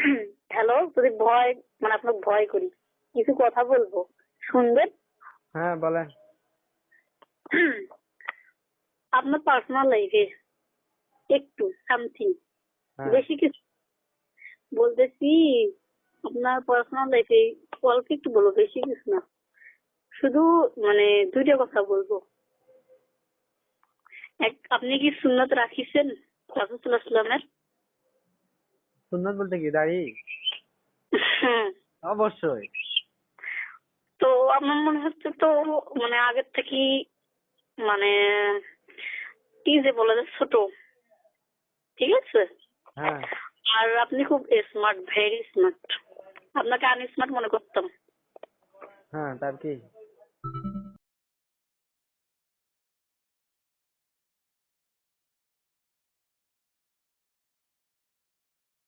Hello যদি ভয় মানে আপনার ভয় করি। কিছু কথা বলব? শুনবেন? হ্যাঁ বলেন। আপনার পার্সোনাল লাইফে একটু সামথিং হ্যাঁ। বেশি কিছু বলতেছি আপনার পার্সোনাল লাইফে অল্প একটু বলব বেশি কিছু না। শুধু মানে দুইটা কথা বলব। এক আপনি কি সুন্নত রাখিছেন রাসুসাল্লামের সুন্নত বলতে কি দাড়ি অবশ্যই। তো আমার মনে হচ্ছে তো মানে আগের থেকে মানে কি যে বলা যায় ছোট ঠিক আছে? হ্যাঁ। আর আপনি খুব স্মার্ট ভেরি স্মার্ট আপনাকে আনস্মার্ট মনে করতাম। হ্যাঁ তার কি?